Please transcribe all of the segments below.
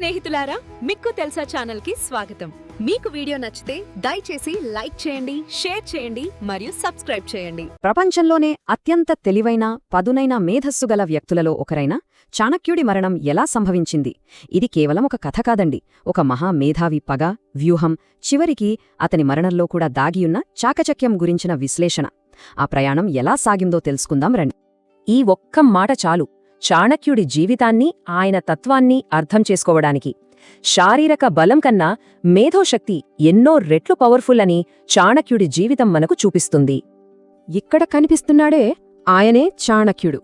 స్నేహితులారా మిక్కు తెలుసా ఛానల్కి స్వాగతం. మీకు వీడియో నచ్చితే దయచేసి లైక్ చేయండి షేర్ చేయండి మరియు సబ్స్క్రైబ్ చేయండి. ప్రపంచంలోనే అత్యంత తెలివైన పదునైన మేధస్సు గల వ్యక్తులలో ఒకరైన చాణక్యుడి మరణం ఎలా సంభవించింది? ఇది కేవలం ఒక కథ కాదండి. ఒక మహా మేధావి పగ వ్యూహం చివరికి అతని మరణంలో కూడా దాగియున్న చాకచక్యం గురించిన విశ్లేషణ. ఆ ప్రయాణం ఎలా సాగిందో తెలుసుకుందాం రండి. ఈ ఒక్క మాట చాలు. చాణక్యుడి జీవితాన్ని ఆయన తత్వాన్ని అర్థం చేసుకోవడానికి. శారీరక బలం కన్నా మేధోశక్తి ఎన్నో రెట్లు పవర్ఫుల్ అని చాణక్యుడి జీవితం మనకు చూపిస్తుంది. ఇక్కడ కనిపిస్తున్నాడే ఆయనే చాణక్యుడు.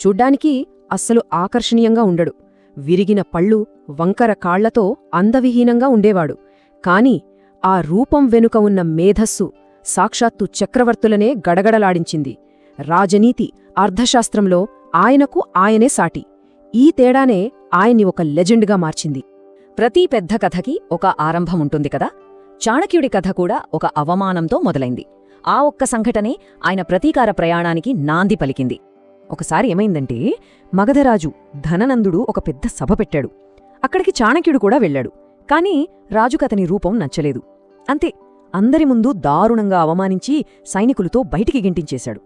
చూడ్డానికి అస్సలు ఆకర్షణీయంగా ఉండడు. విరిగిన పళ్ళు వంకర కాళ్ళతో అందవిహీనంగా ఉండేవాడు. కాని ఆ రూపం వెనుక ఉన్న మేధస్సు సాక్షాత్తు చక్రవర్తులనే గడగడలాడించింది. రాజనీతి అర్థశాస్త్రంలో ఆయనకు ఆయనే సాటి. ఈ తేడానే ఆయన్ని ఒక లెజెండ్గా మార్చింది. ప్రతి పెద్ద కథకి ఒక ఆరంభం ఉంటుంది కదా? చాణక్యుడి కథ కూడా ఒక అవమానంతో మొదలైంది. ఆ ఒక్క సంఘటనే ఆయన ప్రతీకార ప్రయాణానికి నాంది పలికింది. ఒకసారి ఏమైందంటే మగధరాజు ధననందుడు ఒక పెద్ద సభ పెట్టాడు. అక్కడికి చాణక్యుడు కూడా వెళ్ళాడు. కాని రాజుకతని రూపం నచ్చలేదు. అంతే అందరి ముందు దారుణంగా అవమానించి సైనికులతో బయటికి గింటించేశాడు.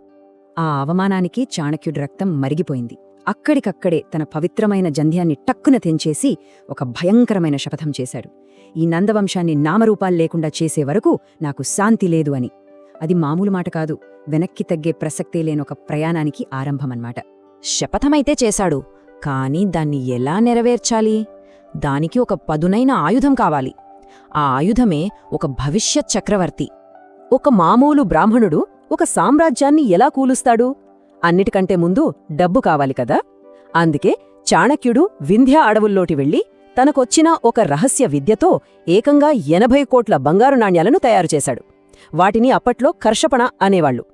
ఆ అవమానానికి చాణక్యుడి రక్తం మరిగిపోయింది. అక్కడికక్కడే తన పవిత్రమైన జంధ్యాన్ని టక్కున తెంచేసి ఒక భయంకరమైన శపథం చేశాడు. ఈ నందవంశాన్ని నామరూపాలు లేకుండా చేసే వరకు నాకు శాంతి లేదు అని. అది మామూలు మాట కాదు వెనక్కి తగ్గే ప్రసక్తే లేనొక ప్రయాణానికి ఆరంభమన్నమాట. శపథమైతే చేశాడు కాని దాన్ని ఎలా నెరవేర్చాలి? దానికి ఒక పదునైన ఆయుధం కావాలి. ఆ ఆయుధమే ఒక భవిష్యత్ చక్రవర్తి. ఒక మామూలు బ్రాహ్మణుడు ఒక సామ్రాజ్యాన్ని ఎలా కూలుస్తాడు? అన్నిటికంటే ముందు డబ్బు కావాలి కదా? అందుకే చాణక్యుడు వింధ్యా అడవుల్లోటి వెళ్ళి తనకొచ్చిన ఒక రహస్య విద్యతో ఏకంగా ఎనభై కోట్ల బంగారు నాణ్యాలను తయారుచేశాడు వాటిని అప్పట్లో కర్షపణ అనేవాళ్ళు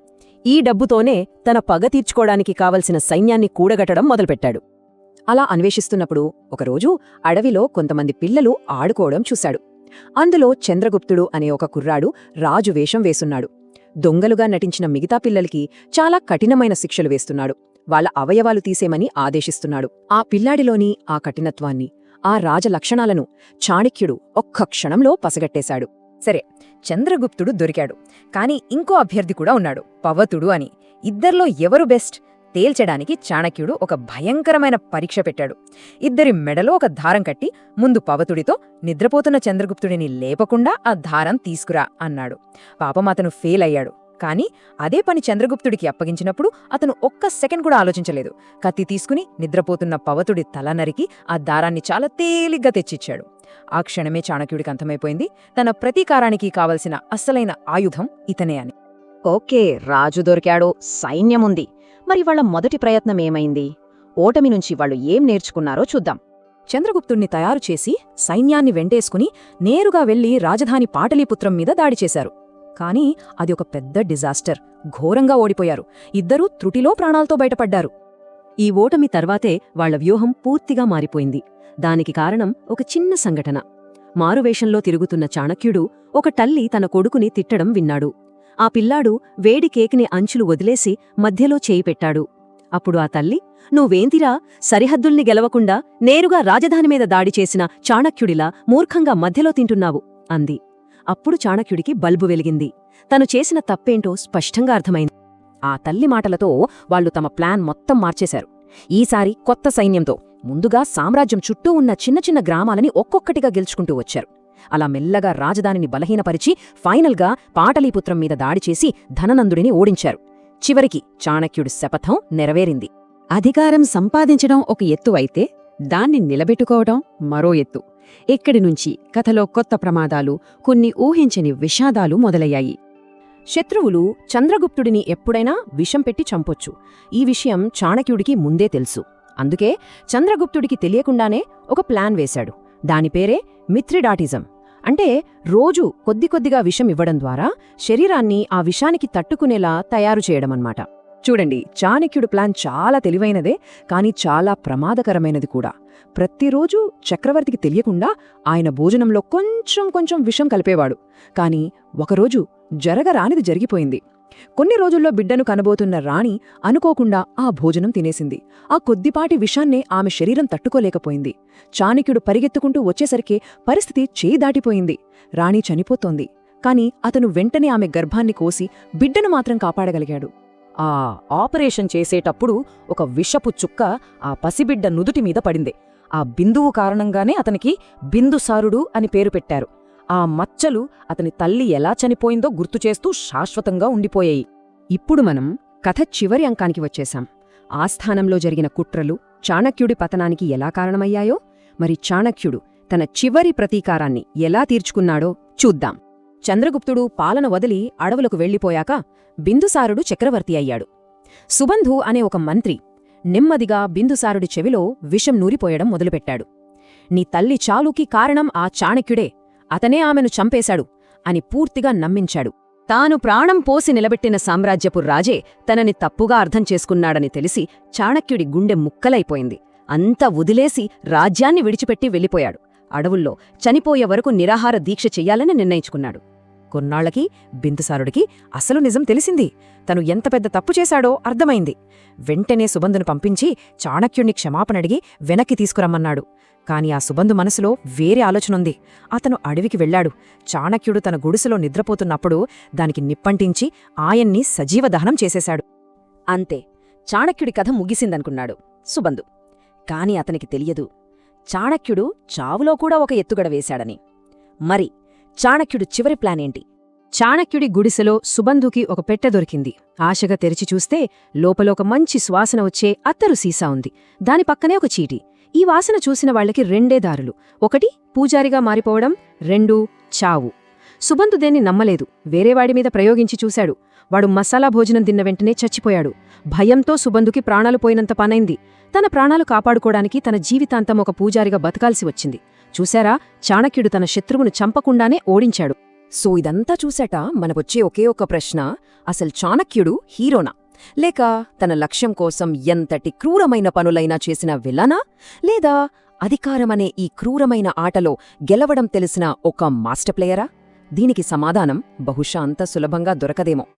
ఈ డబ్బుతోనే తన పగ తీర్చుకోవడానికి కావలసిన సైన్యాన్ని కూడగట్టడం మొదలుపెట్టాడు. అలా అన్వేషిస్తున్నప్పుడు ఒకరోజు అడవిలో కొంతమంది పిల్లలు ఆడుకోవడం చూశాడు. అందులో చంద్రగుప్తుడు అనే ఒక కుర్రాడు రాజు వేషం వేసున్నాడు. దొంగలుగా నటించిన మిగతా పిల్లలకి చాలా కఠినమైన శిక్షలు వేస్తున్నాడు. వాళ్ళ అవయవాలు తీసేమని ఆదేశిస్తున్నాడు. ఆ పిల్లాడిలోని ఆ కఠినత్వాన్ని ఆ రాజలక్షణాలను చాణిక్యుడు చాణక్యుడు ఒక్క క్షణంలో పసగట్టేశాడు. సరే చంద్రగుప్తుడు దొరికాడు. కాని ఇంకో అభ్యర్థి కూడా ఉన్నాడు. పవతుడు అని. ఇద్దర్లో ఎవరు బెస్ట్? తేల్చడానికి చాణక్యుడు ఒక భయంకరమైన పరీక్ష పెట్టాడు. ఇద్దరి మెడలో ఒక దారం కట్టి ముందు పవతుడితో నిద్రపోతున్న చంద్రగుప్తుడిని లేపకుండా ఆ దారం తీసుకురా అన్నాడు. పాపం అతను ఫెయిల్ అయ్యాడు. కాని అదే పని చంద్రగుప్తుడికి అప్పగించినప్పుడు అతను ఒక్క సెకండ్ కూడా ఆలోచించలేదు. కత్తి తీసుకుని నిద్రపోతున్న పవతుడి తల నరికి ఆ దారాన్ని చాలా తేలిగ్గా తెచ్చిచ్చాడు. ఆ క్షణమే చాణక్యుడికి అంతమైపోయింది తన ప్రతీకారానికి కావలసిన అస్సలైన ఆయుధం ఇతనే అని. ఓకే రాజు దొరికాడో. సైన్యముంది. మరి వాళ్ళ మొదటి ప్రయత్నం ఏమైంది? ఓటమి నుంచి వాళ్ళు ఏం నేర్చుకున్నారో చూద్దాం. చంద్రగుప్తుణ్ణి తయారు చేసి సైన్యాన్ని వెంటేసుకుని నేరుగా వెళ్ళి రాజధాని పాటలీపుత్రం మీద దాడి చేశారు. కాని అది ఒక పెద్ద డిజాస్టర్. ఘోరంగా ఓడిపోయారు. ఇద్దరూ త్రుటిలో ప్రాణాలతో బయటపడ్డారు. ఈ ఓటమి తర్వాతే వాళ్ళ వ్యూహం పూర్తిగా మారిపోయింది. దానికి కారణం ఒక చిన్న సంఘటన. మారువేషంలో తిరుగుతున్న చాణక్యుడు ఒక తల్లి తన కొడుకుని తిట్టడం విన్నాడు. ఆ పిల్లాడు వేడి కేక్ని అంచులు వదిలేసి మధ్యలో చేయి పెట్టాడు. అప్పుడు ఆ తల్లి నువ్వేంతిరా? సరిహద్దుల్ని గెలవకుండా నేరుగా రాజధాని మీద దాడి చేసిన చాణక్యుడిలా మూర్ఖంగా మధ్యలో తింటున్నావు? అంది. అప్పుడు చాణక్యుడికి బల్బు వెలిగింది. తను చేసిన తప్పేంటో స్పష్టంగా అర్థమైంది. ఆ తల్లి మాటలతో వాళ్ళు తమ ప్లాన్ మొత్తం మార్చేశారు. ఈసారి కొత్త సైన్యంతో ముందుగా సామ్రాజ్యం చుట్టూ ఉన్న చిన్న చిన్న గ్రామాలని ఒక్కొక్కటిగా గెలుచుకుంటూ వచ్చారు. అలా మెల్లగా రాజధానిని బలహీనపరిచి ఫైనల్గా పాటలీపుత్రం మీద దాడి చేసి ధననందుడిని ఓడించారు. చివరికి చాణక్యుడి శపథం నెరవేరింది. అధికారం సంపాదించడం ఒక ఎత్తు అయితే దాన్ని నిలబెట్టుకోవడం మరో ఎత్తు. ఇక్కడి నుంచి కథలో కొత్త ప్రమాదాలు కొన్ని ఊహించని విషాదాలు మొదలయ్యాయి. శత్రువులు చంద్రగుప్తుడిని ఎప్పుడైనా విషం పెట్టి చంపొచ్చు. ఈ విషయం చాణక్యుడికి ముందే తెలుసు. అందుకే చంద్రగుప్తుడికి తెలియకుండానే ఒక ప్లాన్ వేశాడు. దాని పేరే మిత్రిడాటిజం. అంటే రోజు కొద్ది కొద్దిగా విషం ఇవ్వడం ద్వారా శరీరాన్ని ఆ విషానికి తట్టుకునేలా తయారు చేయడమన్నమాట. చూడండి చాణక్యుడు ప్లాన్ చాలా తెలివైనదే కానీ చాలా ప్రమాదకరమైనది కూడా. ప్రతిరోజు చక్రవర్తికి తెలియకుండా ఆయన భోజనంలో కొంచెం కొంచెం విషం కలిపేవాడు. కానీ ఒకరోజు జరగరానిది జరిగిపోయింది. కొన్ని రోజుల్లో బిడ్డను కనబోతున్న రాణి అనుకోకుండా ఆ భోజనం తినేసింది. ఆ కొద్దిపాటి విషాన్నే ఆమె శరీరం తట్టుకోలేకపోయింది. చాణిక్యుడు పరిగెత్తుకుంటూ వచ్చేసరికి పరిస్థితి చేయి దాటిపోయింది రాణి చనిపోతోంది. కాని అతను వెంటనే ఆమె గర్భాన్ని కోసి బిడ్డను మాత్రం కాపాడగలిగాడు. ఆ ఆపరేషన్ చేసేటప్పుడు ఒక విషపు చుక్క ఆ పసిబిడ్డ నుదుటి మీద పడింది. ఆ బిందువు కారణంగానే అతనికి బిందుసారుడు అని పేరు పెట్టారు. ఆ మచ్చలు అతని తల్లి ఎలా చనిపోయిందో గుర్తుచేస్తూ శాశ్వతంగా ఉండిపోయాయి. ఇప్పుడు మనం కథ చివరి అంకానికి వచ్చేశాం. ఆస్థానంలో జరిగిన కుట్రలు చాణక్యుడి పతనానికి ఎలా కారణమయ్యాయో? మరి చాణక్యుడు తన చివరి ప్రతీకారాన్ని ఎలా తీర్చుకున్నాడో చూద్దాం. చంద్రగుప్తుడు పాలన వదిలి అడవులకు వెళ్ళిపోయాక బిందుసారుడు చక్రవర్తి అయ్యాడు. సుబంధు అనే ఒక మంత్రి నెమ్మదిగా బిందుసారుడి చెవిలో విషం నూరిపోయడం మొదలుపెట్టాడు. నీ తల్లి చాలుకి కారణం ఆ చాణక్యుడే. అతనే ఆమెను చంపేశాడు అని పూర్తిగా నమ్మించాడు. తాను ప్రాణం పోసి నిలబెట్టిన సామ్రాజ్యపు రాజే తనని తప్పుగా అర్థం చేసుకున్నాడని తెలిసి చాణక్యుడి గుండె ముక్కలైపోయింది. అంతా వదిలేసి రాజ్యాన్ని విడిచిపెట్టి వెళ్ళిపోయాడు. అడవుల్లో చనిపోయే వరకు నిరాహార దీక్ష చెయ్యాలని నిర్ణయించుకున్నాడు. కొన్నాళ్ళకి బిందుసారుడికి అసలు నిజం తెలిసింది. తను ఎంత పెద్ద తప్పు చేశాడో అర్థమైంది. వెంటనే సుబంధును పంపించి చాణక్యుణ్ణి క్షమాపణడిగి వెనక్కి తీసుకురమ్మన్నాడు. కాని ఆ సుబంధు మనసులో వేరే ఆలోచనుంది అతను అడవికి వెళ్ళాడు. చాణక్యుడు తన గుడిసెలో నిద్రపోతున్నప్పుడు దానికి నిప్పంటించి ఆయన్ని సజీవ దహనం చేసేశాడు. అంతే చాణక్యుడి కథ ముగిసిందనుకున్నాడు సుబంధు. కాని అతనికి తెలియదు. చాణక్యుడు చావులో కూడా ఒక ఎత్తుగడ వేశాడని. మరి చాణక్యుడు చివరి ప్లానేంటి చాణక్యుడి గుడిసెలో సుబంధుకి ఒక పెట్టె దొరికింది. ఆశగా తెరిచి చూస్తే లోపల ఒక మంచి సువాసన వచ్చే అత్తరు సీసా ఉంది. దాని పక్కనే ఒక చీటి. ఈ వాసన చూసిన వాళ్ళకి రెండే దారులు. ఒకటి పూజారిగా మారిపోవడం. రెండు చావు. సుబంధు దేన్ని నమ్మలేదు. వేరేవాడి మీద ప్రయోగించి చూశాడు. వాడు మసాలా భోజనం తిన్న వెంటనే చచ్చిపోయాడు. భయంతో సుబంధుకి ప్రాణాలు పోయినంత పనైంది. తన ప్రాణాలు కాపాడుకోవడానికి తన జీవితాంతం ఒక పూజారిగా బతకాల్సి వచ్చింది. చూశారా? చాణక్యుడు తన శత్రువును చంపకుండానే ఓడించాడు. సో ఇదంతా చూశాట మనకొచ్చే ఒకే ఒక ప్రశ్న. అసలు చాణక్యుడు హీరోనా? లేక తన లక్ష్యం కోసం ఎంతటి క్రూరమైన పనులైనా చేసిన విలనా? లేదా అధికారమనే ఈ క్రూరమైన ఆటలో గెలవడం తెలిసిన ఒక మాస్టర్ ప్లేయరా? దీనికి సమాధానం బహుశా అంత సులభంగా దొరకదేమో.